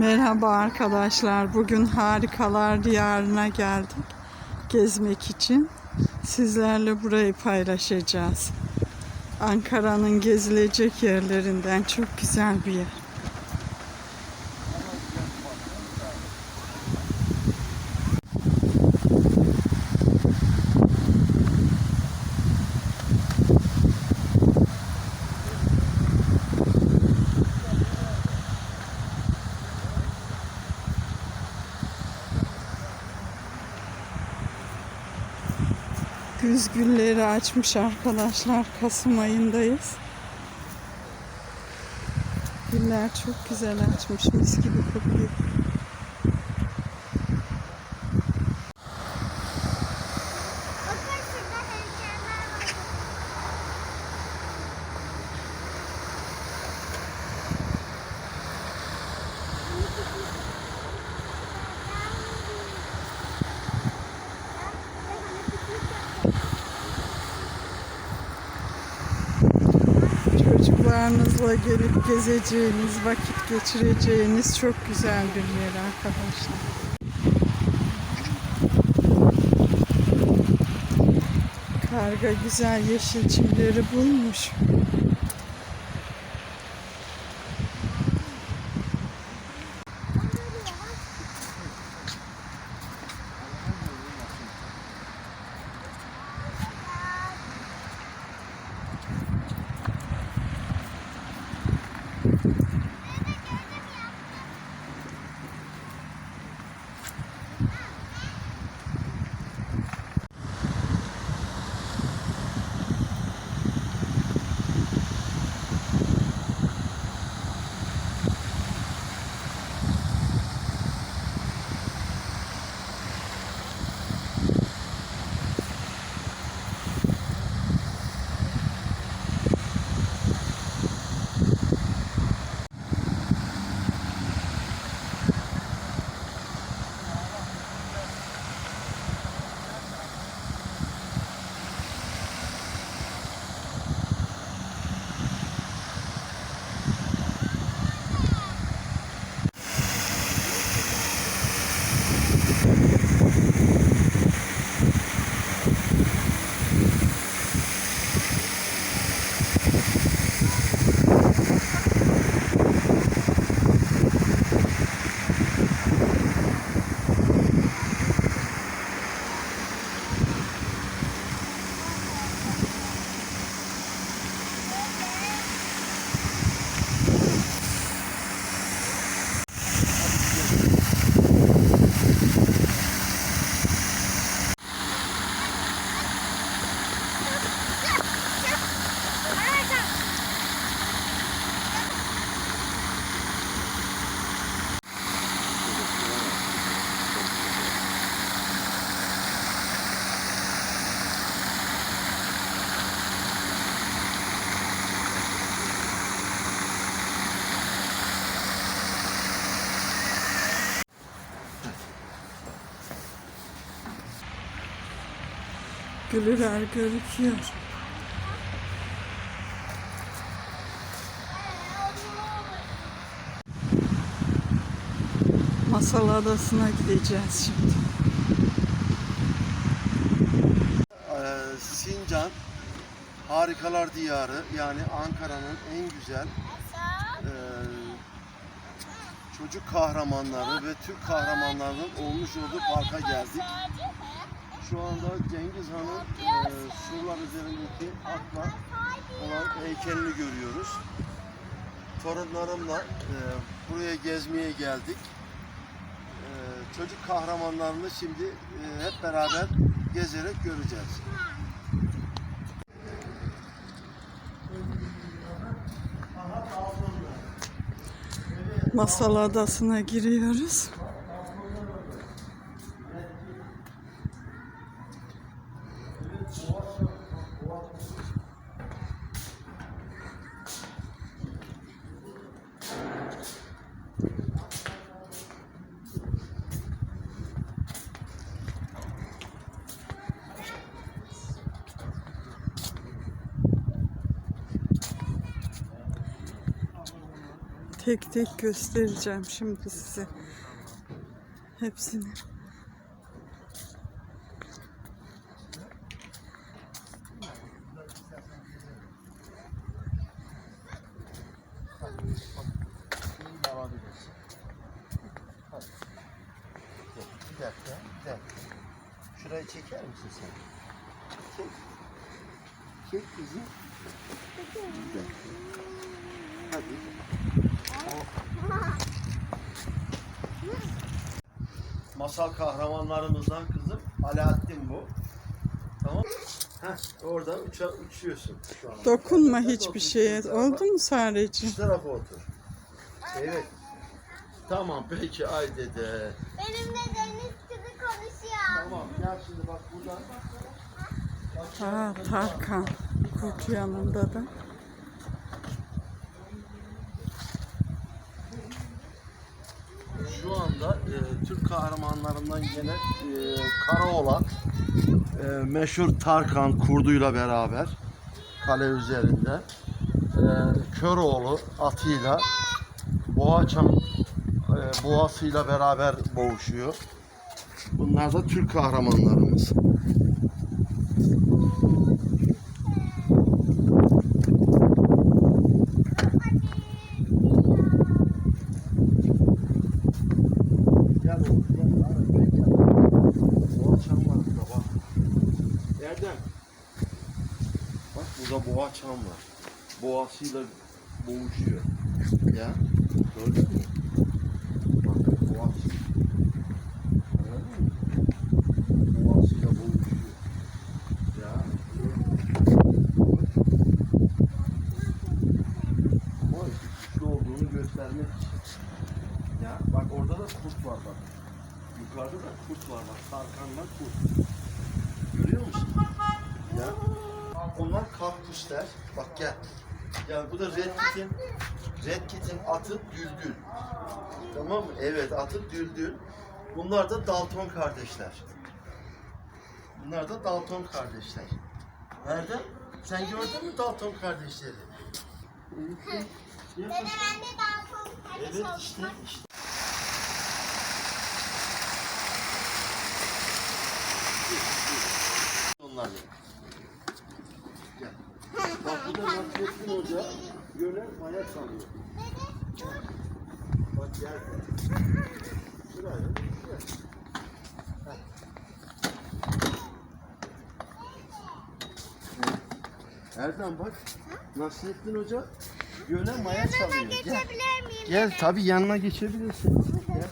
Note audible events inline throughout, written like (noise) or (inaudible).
Merhaba arkadaşlar. Bugün Harikalar Diyarı'na geldik. Gezmek için. Sizlerle burayı paylaşacağız. Ankara'nın gezilecek yerlerinden çok güzel bir yer. Güz gülleri açmış arkadaşlar. Kasım ayındayız. Güller çok güzel açmış. Mis gibi kokuyor. Bakın şurada heykeller var. Çocuklarınızla gelip gezeceğiniz, vakit geçireceğiniz çok güzel bir yer arkadaşlar. Karga güzel yeşil çimleri bulmuş. Gülüler gözüküyor. Masal Adası'na gideceğiz şimdi. Ee, Sincan Harikalar Diyarı yani Ankara'nın en güzel e, çocuk kahramanları ve Türk kahramanlarının olmuş olduğu parka geldik. Şu anda Cengiz Han'ın e, surlar üzerindeki atla olan heykelini görüyoruz. Torunlarımla e, buraya gezmeye geldik. E, çocuk kahramanlarını şimdi e, hep beraber gezerek göreceğiz. Masal Adası'na giriyoruz. Tek tek göstereceğim şimdi size. Hepsini. Bir dakika, bir dakika. Şurayı çeker misin sen? Çek. Çek kızım. Bir dakika. Hadi. Masal kahramanlarımızdan kızım Alaaddin bu. Tamam. Heh, orada uça, uçuyorsun şu an. Dokunma Dokunma, hiçbir şeye. Oldu mu sadece? Şu tarafa otur. Evet. Tamam peki ay dede. Benimle deniz kızı konuşuyor. Tamam gel şimdi bak buradan. Aa, Tarkan. Kurt yanında da. Şu anda e, Türk kahramanlarından gene e, Karaoğlan e, meşhur Tarkan kurduyla beraber kale üzerinde e, Köroğlu atıyla Boğaçam e, boğasıyla beraber boğuşuyor. Bunlar da Türk kahramanlarımız. Gel oğlum gel. Ara, gel, gel. Boğaçam var burada bak. Erdem. Bak burada boğaçam var. Boğasıyla boğuşuyor. Ya. Gördün mü? Bak boğuşuyor. Ya. Ama güçlü olduğunu göstermek için. Ya bak orada da kurt var bak. Yukarıda da kurt var bak. Tarkan'la kurt. Görüyor musun? Ya. Onlar kaktüsler. Bak gel. Ya bu da Red Kit'in Red Kit'in atı Düldül. Tamam mı? Evet atı Düldül. Bunlar da Dalton kardeşler. Bunlar da Dalton kardeşler. Nerede? Sen gördün mü Dalton kardeşleri? Dede ben de daha çok kardeş Evet işte işte. Onlarla. Gel. Bak bu da Nasrettin Hoca göle maya salıyor. Bak gel. Şuraya. Gel. Erdem bak. Nasrettin Hoca göle maya salıyor. Gel. Geçebilir miyim? Gel tabii yanına geçebilirsin. Gel.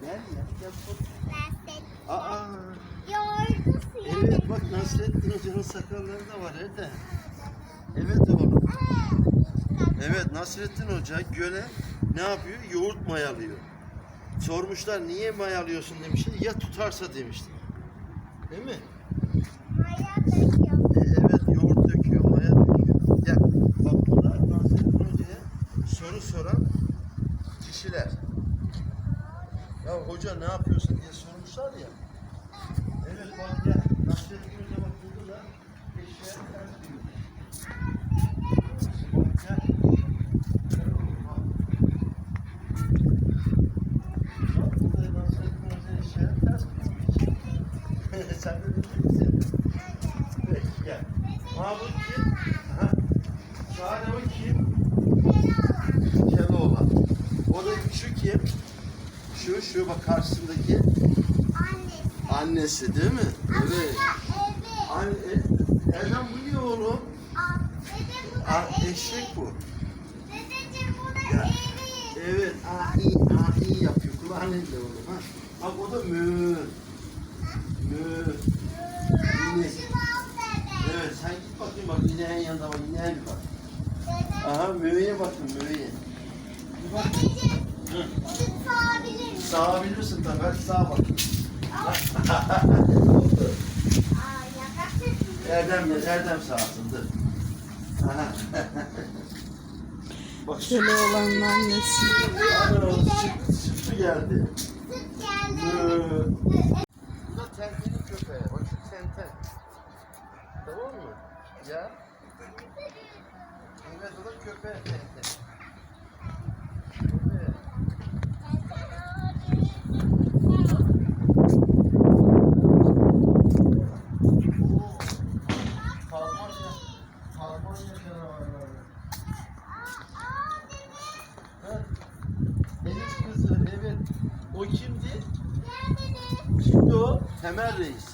Gel ya. Gel. Seni Aa. Evet bak Nasrettin Hoca'nın sakalları da var evde. Evet oğlum. Evet Nasrettin Hoca göle ne yapıyor? Yoğurt mayalıyor. Sormuşlar niye mayalıyorsun demişler. Ya tutarsa demişti. Değil mi? Maya döküyor. E, evet yoğurt döküyor, maya döküyor. Gel. Bak bu Nasrettin Hoca'ya soru soran kişiler. Ya hoca ne yapıyorsun diye sormuşlar ya. Evet bak gel. Nasrettin Hoca bak burada da eşeğe ters diyor. Bak gel. Gel oğlum, bak. Bak burada Nasrettin Hoca eşeğe ters diyor. Sen de bilir misin? Peki gel. Mahmut kim? Aha. Sade o kim? Keloğlan. O da şu kim? Şu şu bak karşısındaki Annesi. değil mi? Evet. Anne, Erdem bu ne oğlum? Aa, eşek bu. Dedeciğim bu da Ya. Evet. Aa iyi yapıyor. Kulağın elle oğlum. Ha. Bak o da mü. Mü. İnek. Evet sen git bakayım bak ineğin yanında bak ineğe bir bak. Aha müğeye bakın müğeye. Bir bak. Hı. Sağabilirsin tabii. Hadi sağa bakayım. Erdem (laughs) de Erdem sağsın dur. Aha. Bak şu Köle olanın annesi. ana o süt, sütü geldi. Süt geldi. Mü. Bu da tentenin köpeği. Bak şu tenten. Tamam mı? Ya. O da köpeği tenten. O kimdi? Gel dede. Kimdi o? Temel Reis.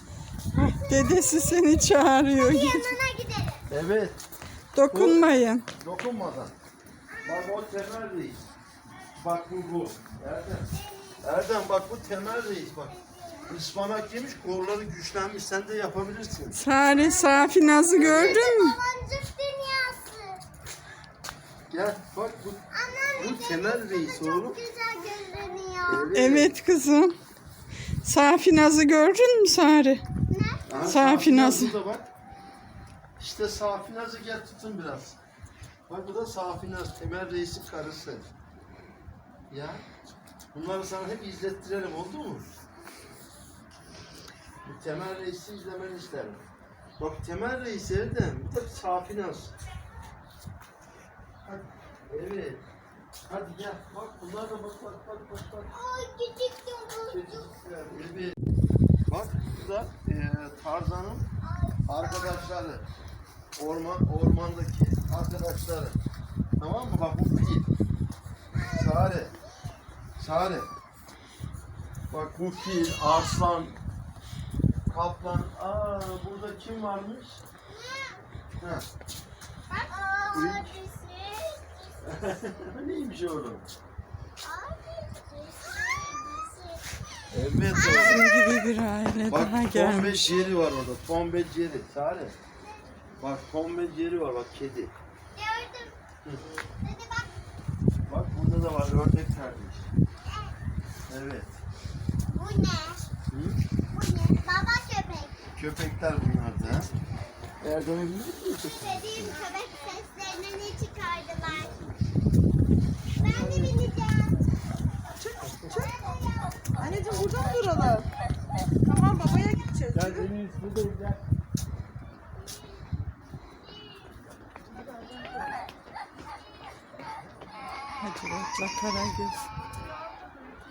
Hah, dedesi seni çağırıyor. Git. Yanına gidelim. Evet. Dokunmayın. Dokunmadan. Bak o Temel Reis. Bak bu bu. Erdem. Erdem bak bu Temel Reis bak. Ispanak yemiş, kolları güçlenmiş. Sen de yapabilirsin. Sare Safinaz'ı gördün mü? Baloncuk dünyası. Gel bak bu. Anneanne Bu Temel Reis oğlum. çok güzel görünüyor. Evet kızım. Safinaz'ı gördün mü Sare? Aha, burada bak. İşte Safinaz'ı gel tutun biraz. Bak bu da Safinaz, Temel Reis'in karısı. Ya. Bunları sana hep izlettirelim oldu mu? Bu Temel Reis'i izlemeni isterim. Bak Temel Reis Erdem, bu da Safinaz. Hadi. Evet. Hadi gel. Bak bunlar da bak bak bak bak bak. Ay küçük yavrucuk. Evet. Bak bu da e, Tarzan'ın arkadaşları. Orman ormandaki arkadaşları. Tamam mı? Bak bu fil. Sare. Sare. Bak bu fil, aslan, kaplan. Aa burada kim varmış? Ha. (laughs) Neymiş oğlum? Ay, dişi. Evet. Bizim gibi bir aile Bak daha Tom ve gelmiş. Jerry var orada. Tom ve Jerry. Sare. Bak Tom ve Jerry var bak kedi. Gördüm. Dede bak. Bak burada da var ördek kardeş. Evet. Bu ne? Hı? Bu ne? Baba köpek. Köpekler bunlar da. Erdem'e? Dediğim köpek seslerini ne çıkardılar? Ben de bineceğim. Anneciğim burada mı duralım? Tamam babaya gideceğiz. Gel Deniz buradayız gel. Hadi atla Karagöz.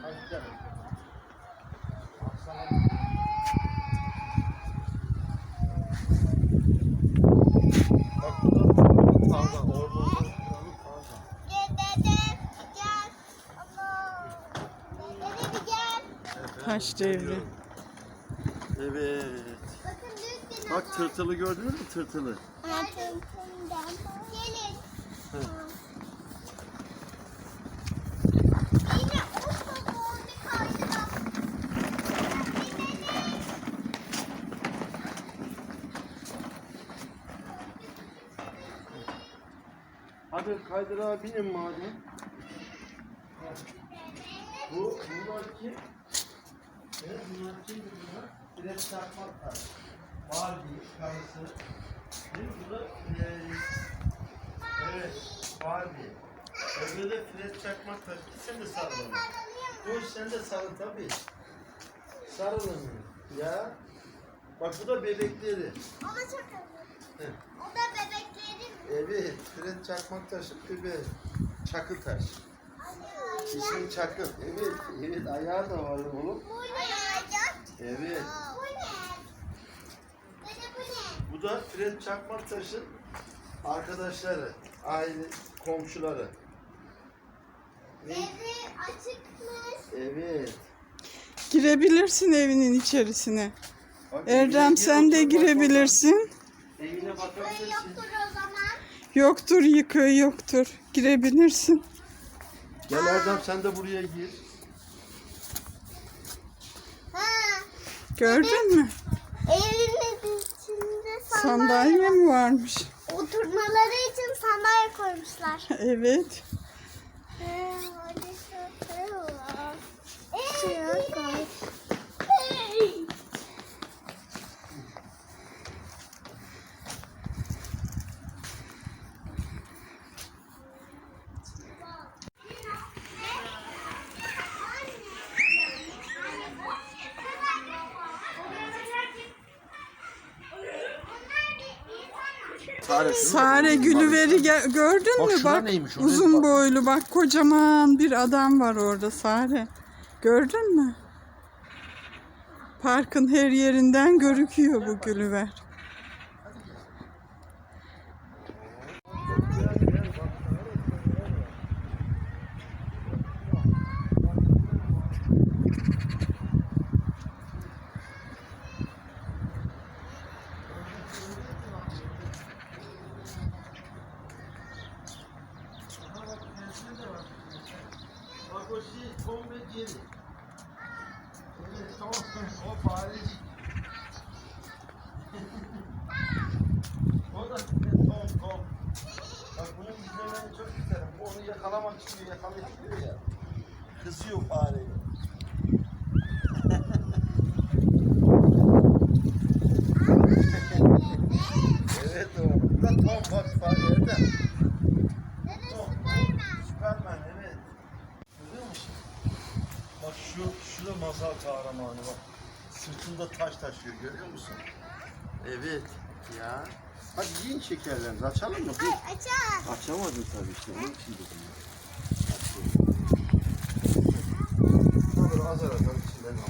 Hadi gel. Bak burada tavla, orada orada kralı tavla. Gel dede. Gel. Allah. Dede bir gel. Taş devri. Evet. Bak tırtılı gördünüz mü tırtılı? Kaydırak. Hadi kaydırağa binin madem. Bu, bunlar Evet, bunlar kimdi bunlar? Fred Çakmak var. Barbie, karısı. Değil mi? Bu da e, Evet, Barbie. Öbürü de Fred Çakmak var. Sen de sarılın. Dur sen de sarıl tabii. Sarılın. Ya. Bak bu da bebekleri. O da. Hı. O da bebeklerim. Evet, Fred Çakmak taşı, bebe. Çakıltaş. İsmi Çakıl. Evet, evet ayağı da var oğlum. Bu ne? Evet. Bu ne? Bu ne? Bu da Fred Çakmaktaş'ın arkadaşları, aile, komşuları. Evi açıkmış. Evet. Girebilirsin evinin içerisine. Bak, Erdem gir, sen de girebilirsin. Evine bakabilirsin. yoktur o zaman. Yoktur yıkığı yoktur. Girebilirsin. Gel Erdem sen de buraya gir. Ha. Gördün mü? Evinin içinde sandalye. Sandalye mi varmış? Oturmaları için sandalye koymuşlar. Evet. Ee, hadi şuraya. Şuraya koy. Hey. Sare Gülüver'i ge- gördün Bak mü? Bak neymiş, oraya uzun bak. boylu bak kocaman bir adam var orada Sare. Gördün mü? Parkın her yerinden görüküyor bu Gülüver. geri. Evet tamam. O farecik. o da tom tom. Bak bunun izlemeni çok isterim. Bu onu yakalamak istiyor, yakalayabiliyor ya. Kızıyor fareyi. evet oğlum. Bu da tom bak fare de. Dede Süpermen. Süpermen evet. Görüyor musun? Bak şu, şu da masal kahramanı bak. Sırtında taş taşıyor görüyor musun? Evet ya. Hadi yiyin şekerlerinizi açalım mı? Dur. Ay açar. Açamadın tabii işte. Onun için dedim ya. Açıyorum. azar azar içinden al.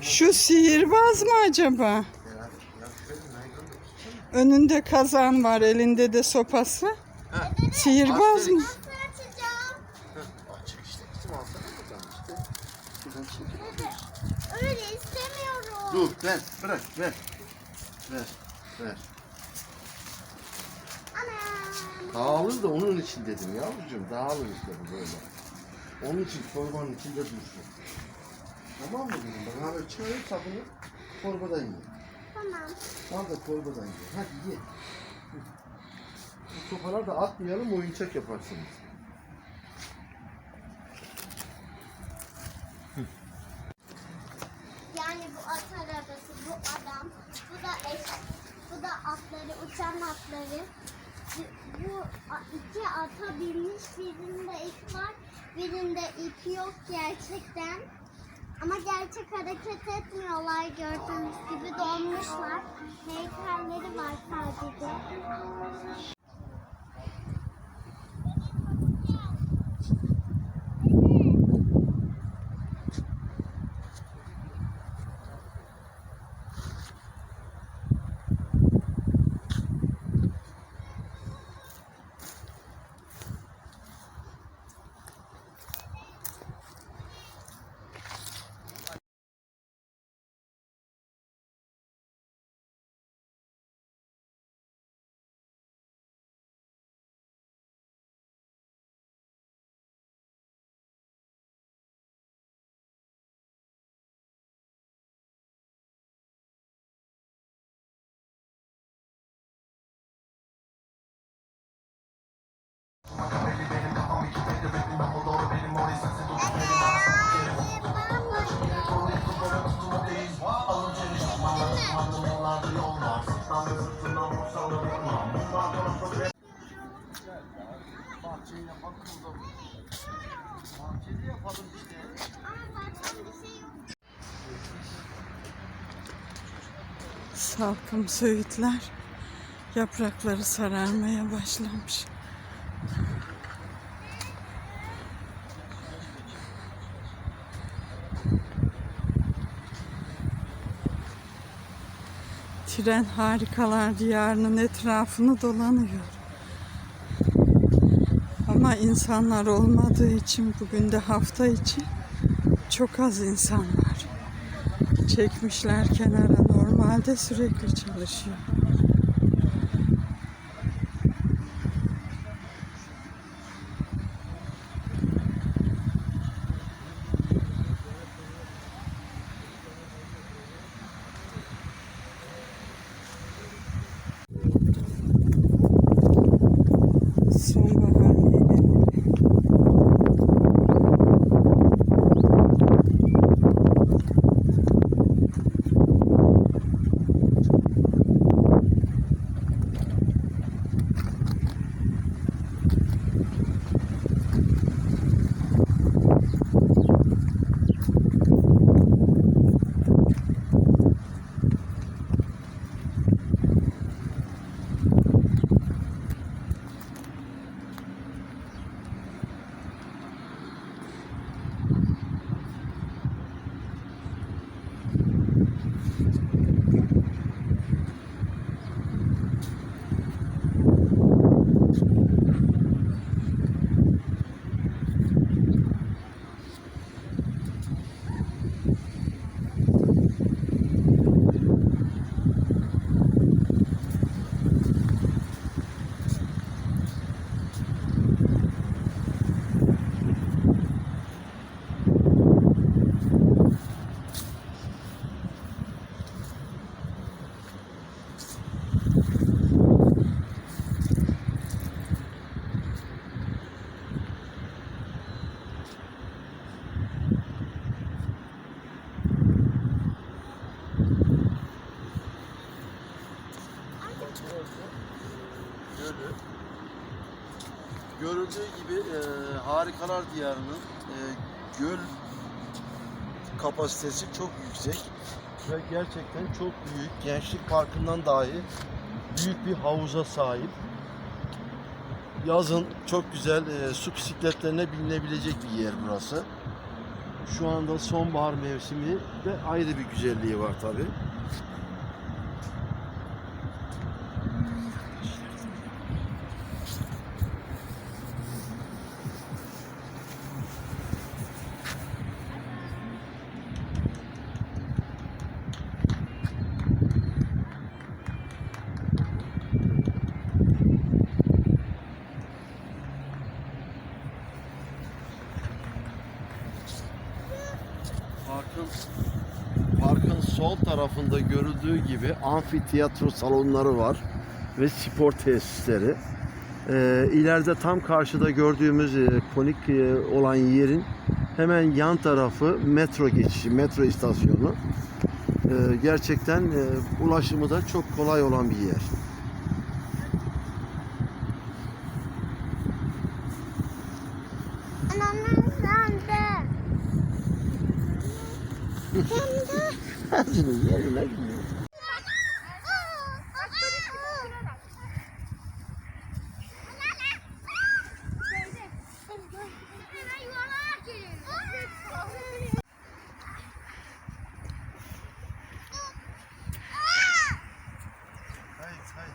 Şu sihirbaz mı acaba? Ya, ya şöyle naylon da tutsana. Önünde kazan var, elinde de sopası. Ha, Sihirbaz mı? Açık işte. Buradan. Şuradan. Öyle istemiyorum. Dur ver bırak ver. Ver ver. Dağılır da onun için dedim yavrucuğum. Dağılır işte bu böyle. Onun için torbanın içinde dursun. Tamam mı dedim? Bana böyle çıkarıp sabunu torbadan ye. Tamam. Al da torbadan ye. Hadi ye. Bu sopalar da atmayalım oyuncak yaparsınız. Yani bu at arabası, bu adam, bu da eş, bu da atları, uçan atları. Bu iki ata binmiş, birinde ip var, birinde ip yok gerçekten. Ama gerçek hareket etmiyorlar gördüğünüz gibi donmuşlar. Heykelleri var Bahçede yapalım. Salkım söğütler yaprakları sararmaya başlamış. Tren harikalar diyarının etrafını dolanıyor. Ama insanlar olmadığı için bugün de hafta içi çok az insan var çekmişler kenara. Normalde sürekli çalışıyor. Harikalar Diyarı'nın e, göl kapasitesi çok yüksek ve gerçekten çok büyük. Gençlik Parkı'ndan dahi büyük bir havuza sahip. Yazın çok güzel e, su bisikletlerine binilebilecek bir yer burası. Şu anda sonbahar mevsimi de ayrı bir güzelliği var tabi. Parkın parkın sol tarafında görüldüğü gibi amfiteyatro salonları var ve spor tesisleri. Ee, ileride tam karşıda gördüğümüz e, konik e, olan yerin hemen yan tarafı metro geçişi, metro istasyonu. Ee, gerçekten e, ulaşımı da çok kolay olan bir yer. Anamın sandı. Ağzının yerine gidiyor. Hayır, hayır.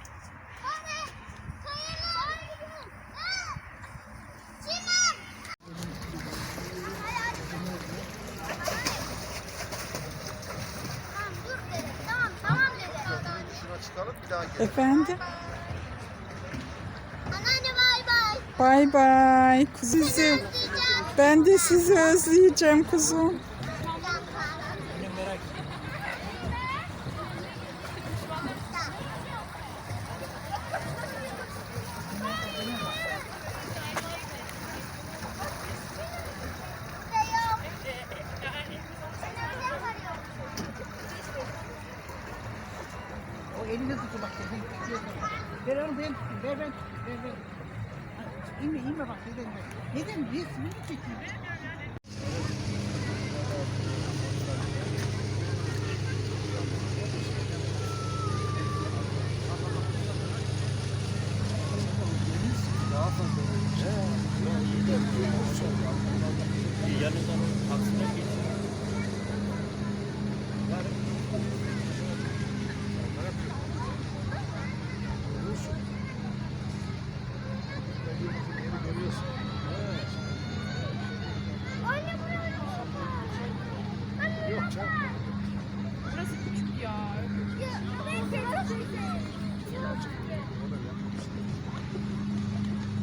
Tamam, tamam dedi. Şuna çıkalım bir daha gel. Efendim? Anneanne bay bay. Bay bay kuzum. Diyeceğim. Ben de sizi özleyeceğim kuzum. O elini tutun bak. Ver onu ben tutayım. Ver ben tutayım. Ver ver. İnme inme bak. Neden. Neden resmini çekeyim.